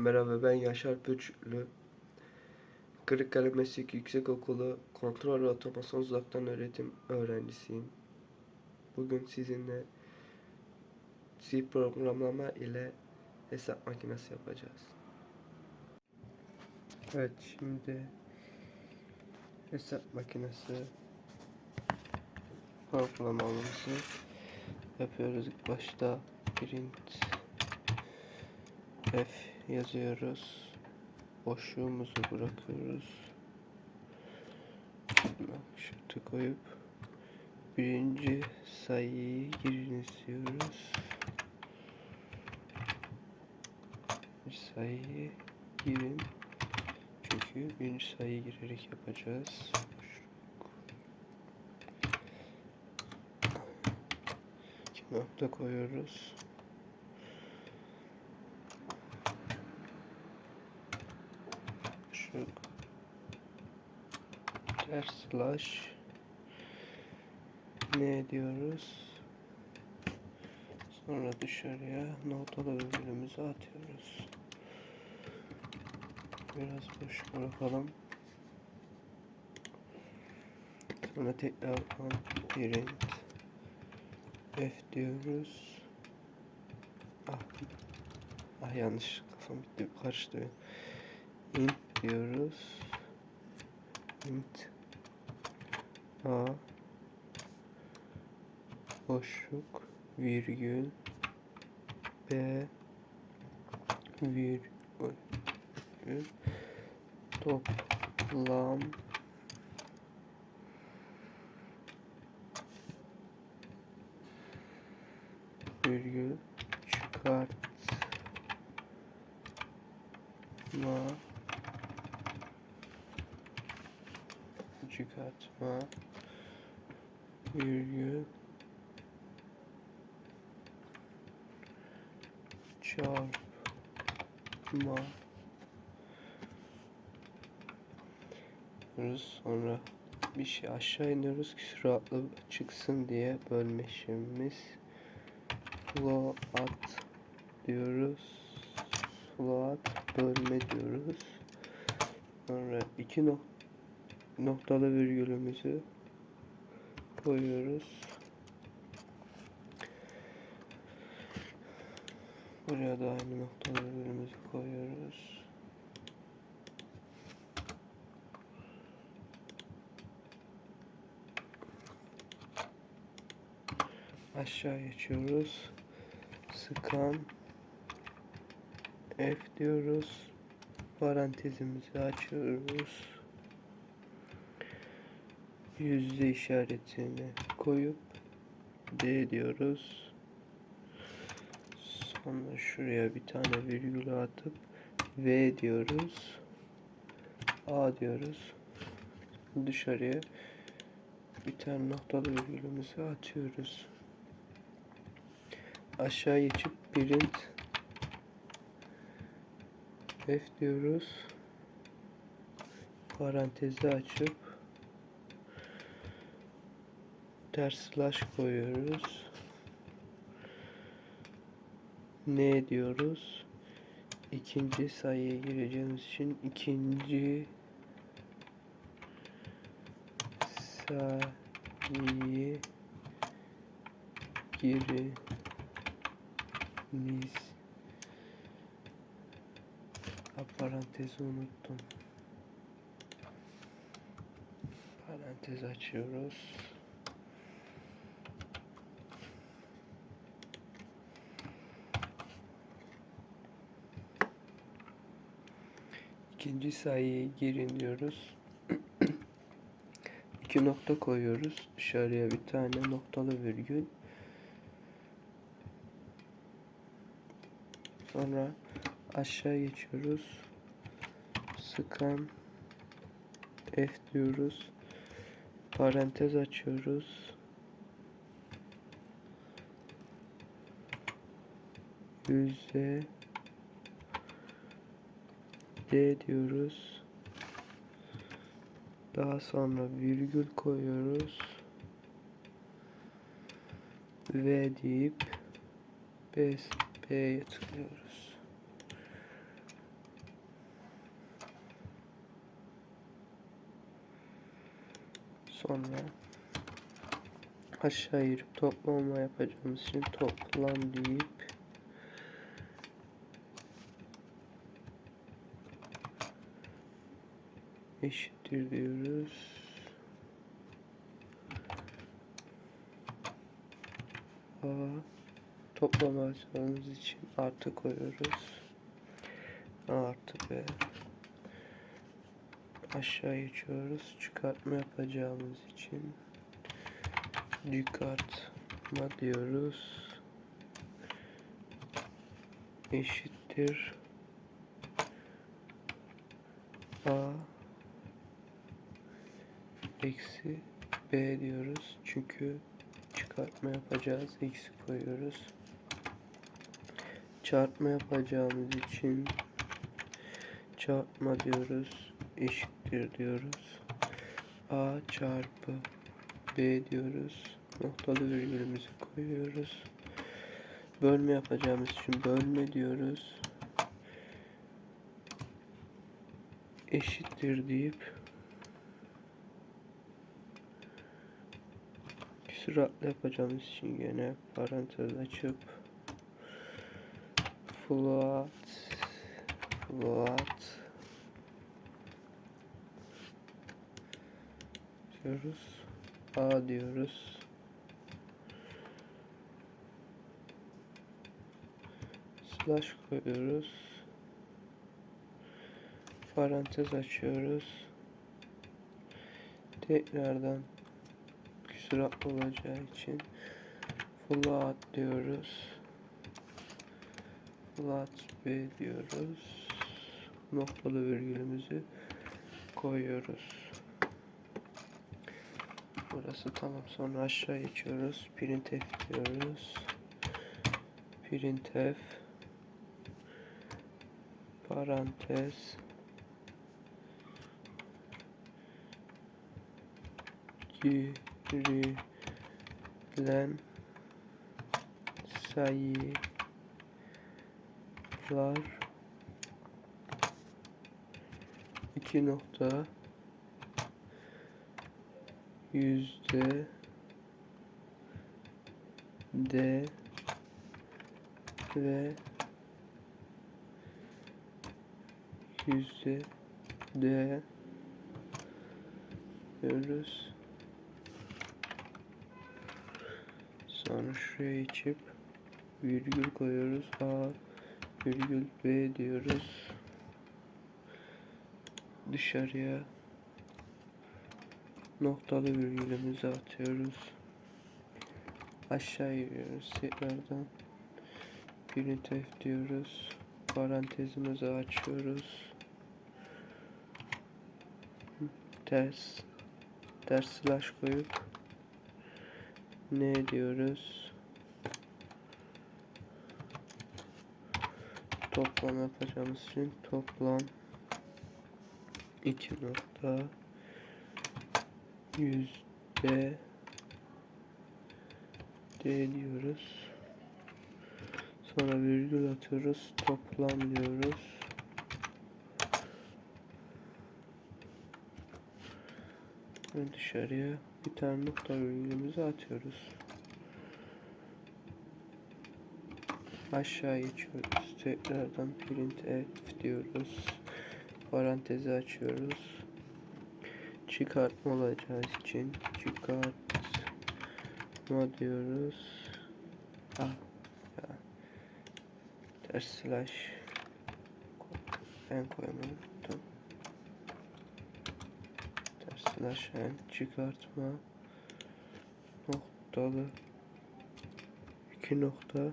Merhaba ben Yaşar Püçlü. Kırıkkale Meslek Yüksekokulu Kontrol ve Otomasyon Uzaktan Öğretim öğrencisiyim. Bugün sizinle C programlama ile hesap makinesi yapacağız. Evet şimdi hesap makinesi programlamamızı yapıyoruz. Başta print F yazıyoruz. Boşluğumuzu bırakıyoruz. Şurada koyup birinci sayıyı girin istiyoruz. Bir sayıyı girin. Çünkü birinci sayıyı girerek yapacağız. Nokta koyuyoruz. Şu ters slash ne diyoruz? Sonra dışarıya noktalı virgülümüzü atıyoruz. Biraz boş bırakalım. Sonra tekrar print F diyoruz. Ah, ah yanlış kafam gitti karıştı. int diyoruz. int a boşluk virgül b virgül. Toplam virgül çıkartma. Çıkartma virgül çarpma diyoruz. Sonra bir şey aşağı iniyoruz ki süratli çıksın diye bölme işlemimiz float diyoruz. Float bölme diyoruz. Sonra iki nok noktalı virgülümüzü koyuyoruz buraya da aynı noktalı virgülümüzü koyuyoruz aşağı geçiyoruz. Scan F diyoruz. Parantezimizi açıyoruz. Yüzde işaretini koyup D diyoruz. Sonra şuraya bir tane virgül atıp V diyoruz. A diyoruz. Dışarıya bir tane noktalı virgülümüzü atıyoruz aşağı geçip print F diyoruz. Parantezi açıp ters slash koyuyoruz. Ne diyoruz? İkinci sayıya gireceğimiz için ikinci sayıyı giri Nis. Ha, parantezi unuttum. Parantez açıyoruz. İkinci sayıyı girin diyoruz. İki nokta koyuyoruz. Dışarıya bir tane noktalı virgül. Sonra aşağı geçiyoruz. Scan F diyoruz. Parantez açıyoruz. Yüzde D diyoruz. Daha sonra virgül koyuyoruz. V deyip B, B'ye tıklıyoruz. Sonra aşağı yürüp toplama yapacağımız için toplam deyip eşittir diyoruz. A toplama yapacağımız için artı koyuyoruz. Artı B aşağı geçiyoruz. Çıkartma yapacağımız için çıkartma diyoruz. Eşittir eksi B diyoruz. Çünkü çıkartma yapacağız. Eksi koyuyoruz. Çarpma yapacağımız için çarpma diyoruz. Eşittir diyoruz. A çarpı B diyoruz. Noktalı virgülümüzü koyuyoruz. Bölme yapacağımız için bölme diyoruz. Eşittir deyip küsuratlı yapacağımız için gene parantez açıp float float diyoruz. A diyoruz. Slash koyuyoruz. Parantez açıyoruz. Tekrardan küsurat olacağı için float diyoruz. Float B diyoruz. Noktalı virgülümüzü koyuyoruz. Burası tamam. Sonra aşağı geçiyoruz. Printf diyoruz. Printf parantez girilen sayılar iki nokta yüzde D ve yüzde D diyoruz. Sonra şuraya içip virgül koyuyoruz. A virgül B diyoruz. Dışarıya noktalı virgülümüzü atıyoruz. Aşağı iniyoruz tekrardan. Printf diyoruz. Parantezimizi açıyoruz. Ters ters slash koyup ne diyoruz? Toplam yapacağımız için toplam 2 nokta yüzde D diyoruz. Sonra virgül atıyoruz. Toplam diyoruz. Ve dışarıya bir tane nokta virgülümüzü atıyoruz. Aşağı geçiyoruz. Tekrardan printf diyoruz. Parantezi açıyoruz. Çıkartma olacağı için çıkartma diyoruz. Ah. Ters slash ben koyamadım. En çıkartma noktalı iki nokta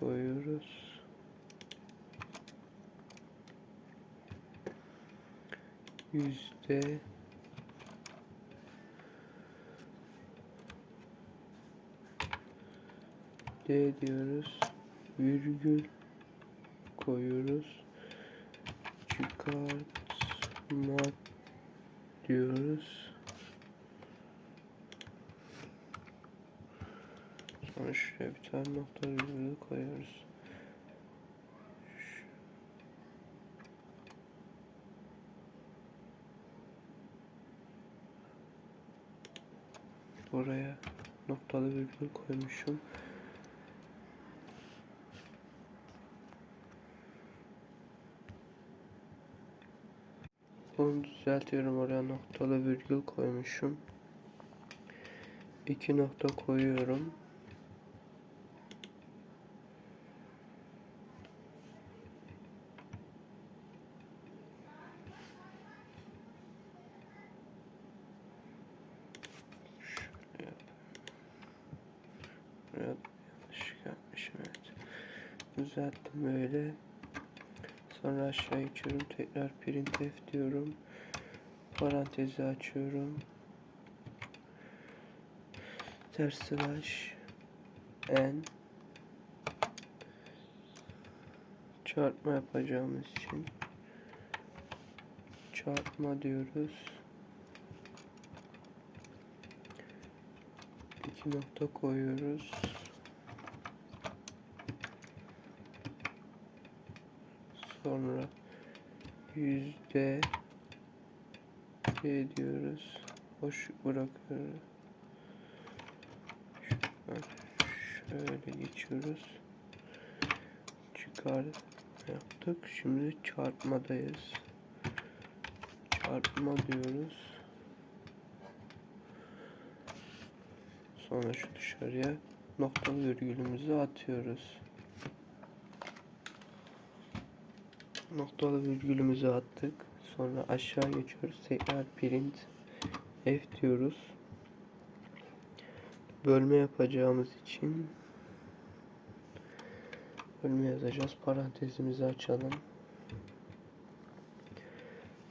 koyuyoruz. Yüzde D diyoruz. Virgül koyuyoruz. Çıkartma diyoruz. Sonra şuraya bir tane nokta virgülü koyuyoruz. Buraya noktalı virgül koymuşum. Bunu düzeltiyorum oraya noktalı virgül koymuşum. İki nokta koyuyorum. Şöyle yapayım. Buraya yanlış yapmışım evet. Düzelttim böyle. Sonra aşağı geçiyorum. Tekrar printf diyorum. Parantezi açıyorum. Ters slash n çarpma yapacağımız için çarpma diyoruz. İki nokta koyuyoruz. Sonra yüzde şey diyoruz. Boşluk bırakıyoruz. Şöyle geçiyoruz. Çıkar yaptık. Şimdi çarpmadayız. Çarpma diyoruz. Sonra şu dışarıya noktalı virgülümüzü atıyoruz. Noktalı virgülümüzü attık. Sonra aşağı geçiyoruz. Tekrar print f diyoruz. Bölme yapacağımız için bölme yazacağız. Parantezimizi açalım.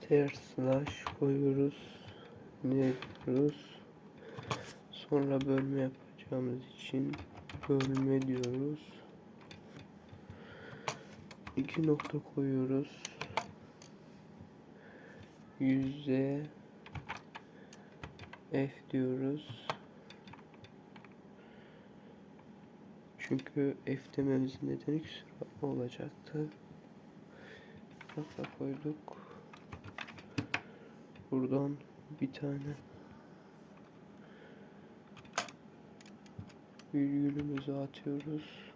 Ters slash koyuyoruz. Ne diyoruz? Sonra bölme yapacağımız için bölme diyoruz. İki nokta koyuyoruz. Yüzde F diyoruz. Çünkü F dememizin nedeni küsuratma olacaktı. Nokta koyduk. Buradan bir tane virgülümüzü atıyoruz.